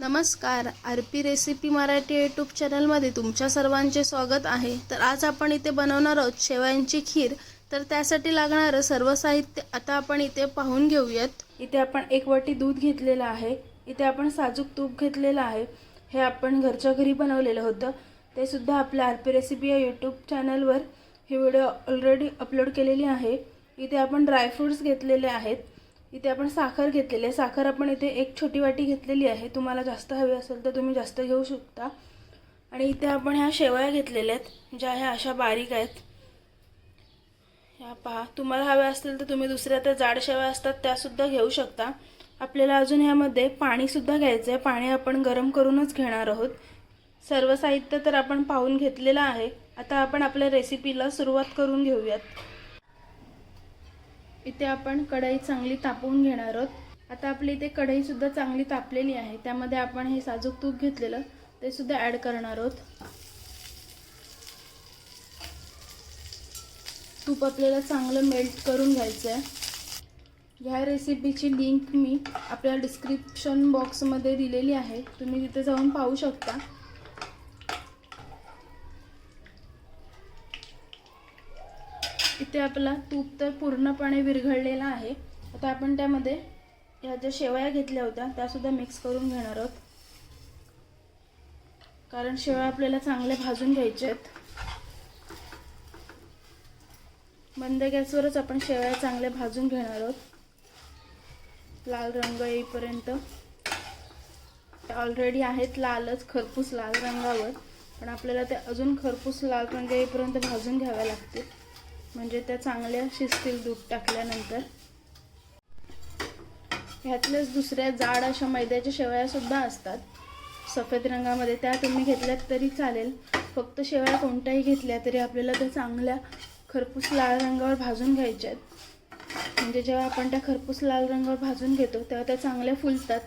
नमस्कार. R P recipe Marathi YouTube चॅनलमध्ये तुमच्या सर्वांचे स्वागत आहे. तर आज आपण इथे बनवणार आहोत शेवयांची खीर. तर त्यासाठी लागणारं सर्व साहित्य आता आपण इथे पाहून घेऊयात. इथे आपण एक वाटी दूध घेतलेलं आहे. इथे आपण साजूक तूप घेतलेलं आहे. हे आपण घरच्या घरी बनवलेलं होतं. ते सुद्धा आपल्या आर पी रेसिपी या यूट्यूब चॅनलवर ही व्हिडिओ ऑलरेडी अपलोड केलेली आहे. इथे आपण ड्रायफ्रूट्स घेतलेले आहेत. इथे आपण साखर घेतलेली आहे. साखर आपण इथे एक छोटी वाटी घेतलेली आहे. तुम्हाला जास्त हवी असेल तर तुम्ही जास्त घेऊ शकता. आणि इथे आपण ह्या शेवया घेतलेल्या आहेत. ज्या ह्या अशा बारीक आहेत. ह्या पहा. तुम्हाला हव्या असतील तर तुम्ही दुसऱ्या त्या जाड शेवया असतात त्यासुद्धा घेऊ शकता. आपल्याला अजून ह्यामध्ये पाणीसुद्धा घ्यायचं आहे पाणी आपण गरम करूनच घेणार आहोत. सर्व साहित्य तर आपण पाहून घेतलेलं आहे. आता आपण आपल्या रेसिपीला सुरुवात करून घेऊयात. इथे आपण कढई चांगली तापवून घेणार आहोत. आता आपली इथे कढईसुद्धा चांगली तापलेली आहे. त्यामध्ये आपण हे साजूक तूप घेतलेलं ते सुद्धा ॲड करणार आहोत. तूप आपल्याला चांगलं मेल्ट करून घ्यायचं आहे ह्या रेसिपीची लिंक मी आपल्या डिस्क्रिप्शन बॉक्समध्ये दिलेली आहे. तुम्ही तिथे जाऊन पाहू शकता. इथे आपला तूप तर पूर्णपणे विरघळलेला आहे. आता आपण त्यामध्ये ह्या ज्या शेवया घेतल्या होत्या त्यासुद्धा मिक्स करून घेणार आहोत. कारण शेवया आपल्याला चांगल्या भाजून घ्यायच्या आहेत. मंद गॅसवरच आपण शेवया चांगल्या भाजून घेणार आहोत. लाल रंग येईपर्यंत. ऑलरेडी आहेत लालच खरपूस लाल रंगावर. पण आपल्याला ते अजून खरपूस लाल रंग येईपर्यंत भाजून घ्याव्या लागतील. म्हणजे त्या चांगल्या शिजतील दूध टाकल्यानंतर. ह्यातल्याच दुसऱ्या जाड अशा मैद्याच्या शेवयासुद्धा असतात. सफेद रंगामध्ये त्या तुम्ही घेतल्यात तरी चालेल. फक्त शेवया कोणत्याही घेतल्या तरी आपल्याला त्या चांगल्या खरपूस लाल रंगावर भाजून घ्यायच्या आहेत म्हणजे जेव्हा आपण त्या खरपूस लाल रंगावर भाजून घेतो तेव्हा त्या चांगल्या फुलतात.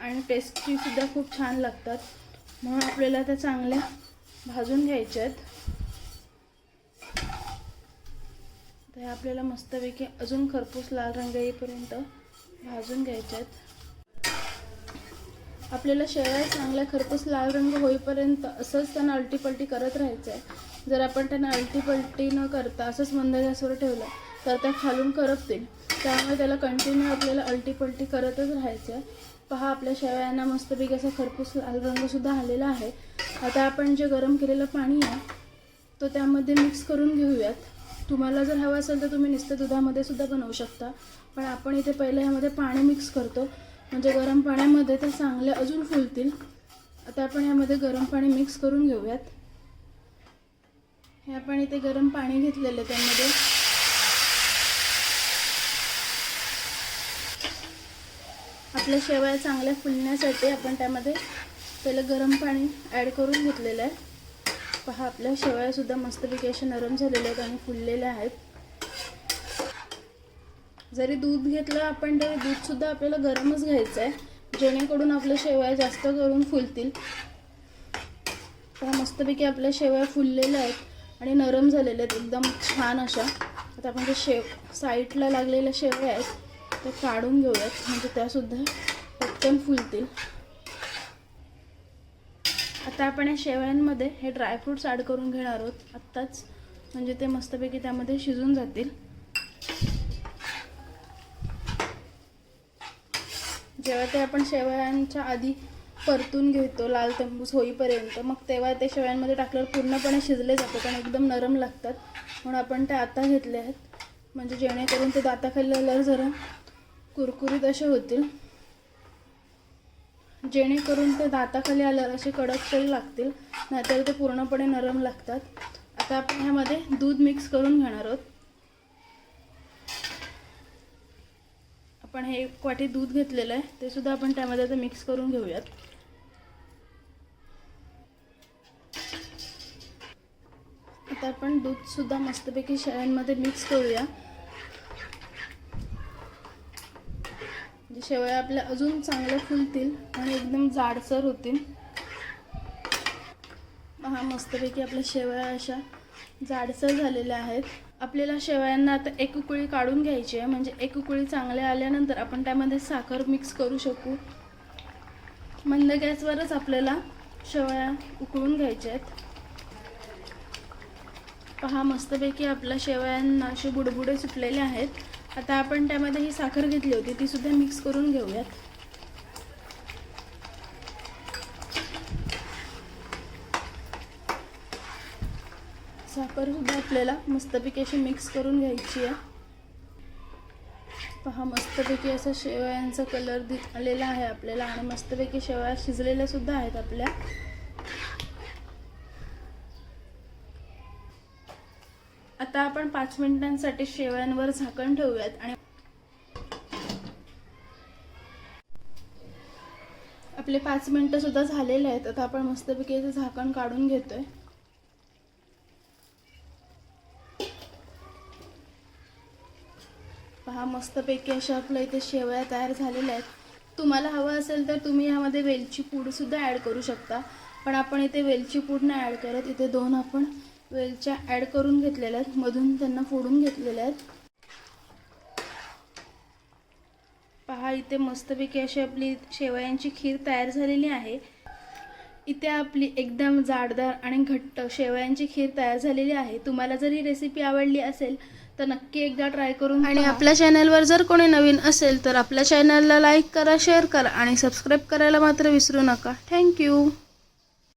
आणि टेस्टी सुद्धा खूप छान लागतात. म्हणून आपल्याला त्या चांगल्या भाजून घ्यायच्या आहेत तर हे आपल्याला मस्तपैकी अजून खरपूस लाल रंग येईपर्यंत भाजून घ्यायचे आहेत. आपल्याला शेवया चांगल्या खरपूस लाल रंग होईपर्यंत असंच त्यांना अलटीपलटी करत राहायचं आहे. जर आपण त्यांना अलटीपलटी न करता असंच मंद गॅसवर ठेवलं तर त्या खालून करपतील. त्यामुळे त्याला कंटिन्यू आपल्याला अलटीपलटी करतच राहायचं आहे. पहा आपल्या शेवयांना मस्तपैकी असा खरपूस लाल रंगसुद्धा आलेला आहे. आता आपण जे गरम केलेलं पाणी आहे तो त्यामध्ये मिक्स करून घेऊयात. तुम्हाला जर हवं असेल तर तुम्ही नुसतं दुधामध्ये सुद्धा बनवू शकता. पण आपण इथे पहिले ह्यामध्ये पाणी मिक्स करतो. म्हणजे गरम पाण्यामध्ये ते चांगले अजून फुलतील. आता आपण ह्यामध्ये गरम पाणी मिक्स करून घेऊयात. हे आपण इथे गरम पाणी घेतलेलं आहे त्यामध्ये. आपल्या शेवया चांगल्या फुलण्यासाठी आपण त्यामध्ये पहिलं गरम पाणी ॲड करून घेतलेलं आहे. पहा आपल्या शेवयासुद्धा मस्तपैकी अशा नरम झालेल्या आहेत आणि फुललेल्या आहेत. जरी दूध घेतलं आपण तरी दूधसुद्धा आपल्याला गरमच घ्यायचं आहे जेणेकरून आपल्या शेवया जास्त करून फुलतील. पहा मस्तपैकी आपल्या शेवया फुललेल्या आहेत आणि नरम झालेल्या आहेत. एकदम छान अशा. आता आपण जे शेव साईडला लागलेल्या शेवया आहेत त्या काढून घेऊयात. म्हणजे त्यासुद्धा पटकन फुलतील. आता आपण या शेवयांमध्ये हे ड्रायफ्रूट्स ॲड करून घेणार आहोत. आत्ताच म्हणजे ते मस्तपैकी त्यामध्ये शिजून जातील. जेव्हा ते आपण शेवयांच्या आधी परतून घेतो लाल तंबूस होईपर्यंत मग तेव्हा ते शेवयांमध्ये टाकल्यावर पूर्णपणे शिजले जातात आणि एकदम नरम लागतात. म्हणून आपण ते आता घेतले आहेत. म्हणजे जेणेकरून ते दाताखाली आल्यावर जरा कुरकुरीत असे होतील. जेणेकरून ते दाताखाली आल्यावर असे कडक तरी लागतील नाहीतर ते पूर्णपणे नरम लागतात. आता आपण ह्यामध्ये दूध मिक्स करून घेणार आहोत. आपण हे एक वाटी दूध घेतलेलं आहे ते सुद्धा आपण त्यामध्ये आता मिक्स करून घेऊयात. आता आपण दूध सुद्धा मस्तपैकी शेळ्यांमध्ये मिक्स करूया. म्हणजे शेवया आपल्या अजून चांगल्या फुलतील आणि एकदम जाडसर होतील. हा मस्तपैकी आपल्या शेवया अशा जाडसर झालेल्या आहेत. आपल्याला शेवयांना आता एक उकळी काढून घ्यायची आहे. म्हणजे एक उकळी चांगल्या आल्यानंतर आपण त्यामध्ये साखर मिक्स करू शकू. मंद गॅसवरच आपल्याला शेवया उकळून घ्यायच्या आहेत. पहा मस्तपैकी आपल्या शेवयांना असे बुडबुडे सुटलेले आहेत. आता आपण त्यामध्ये ही साखर घेतली होती ती सुद्धा मिक्स करून घेऊयात. साखर सुद्धा आपल्याला मस्तपैकी अशी मिक्स करून घ्यायची आहे. पहा मस्तपैकी असा शेवयांचा कलर दि आलेला आहे आपल्याला आणि मस्तपैकी शेवया शिजलेल्या सुद्धा आहेत आपल्या. आता आपण पाच मिनिटांसाठी शेवयांवर झाकण ठेवूयात आणि आपले पाच मिनिटं सुद्धा झालेले आहेत. आता आपण मस्तपैकी याचं झाकण काढून घेतोय. पहा मस्तपैकी अशा आपल्या इथे शेवया तयार झालेल्या आहेत. तुम्हाला हवं असेल तर तुम्ही यामध्ये वेलची पूडसुद्धा ॲड करू शकता. पण आपण इथे वेलची पूड नाही ॲड करत. इथे दोन आपण वेलच्या ॲड करून घेतलेल्या आहेत. मधून त्यांना फोडून घेतलेल्या आहेत. पहा इथे मस्तपैकी अशी आपली शेवयांची खीर तयार झालेली आहे. इथे आपली एकदम जाडदार आणि घट्ट शेवयांची खीर तयार झालेली आहे. तुम्हाला जर ही रेसिपी आवडली असेल तर नक्की एकदा ट्राय करून आणि आपल्या चॅनलवर जर कोणी नवीन असेल तर आपल्या चॅनलला लाईक करा शेअर करा आणि सबस्क्राईब करायला मात्र विसरू नका. थँक्यू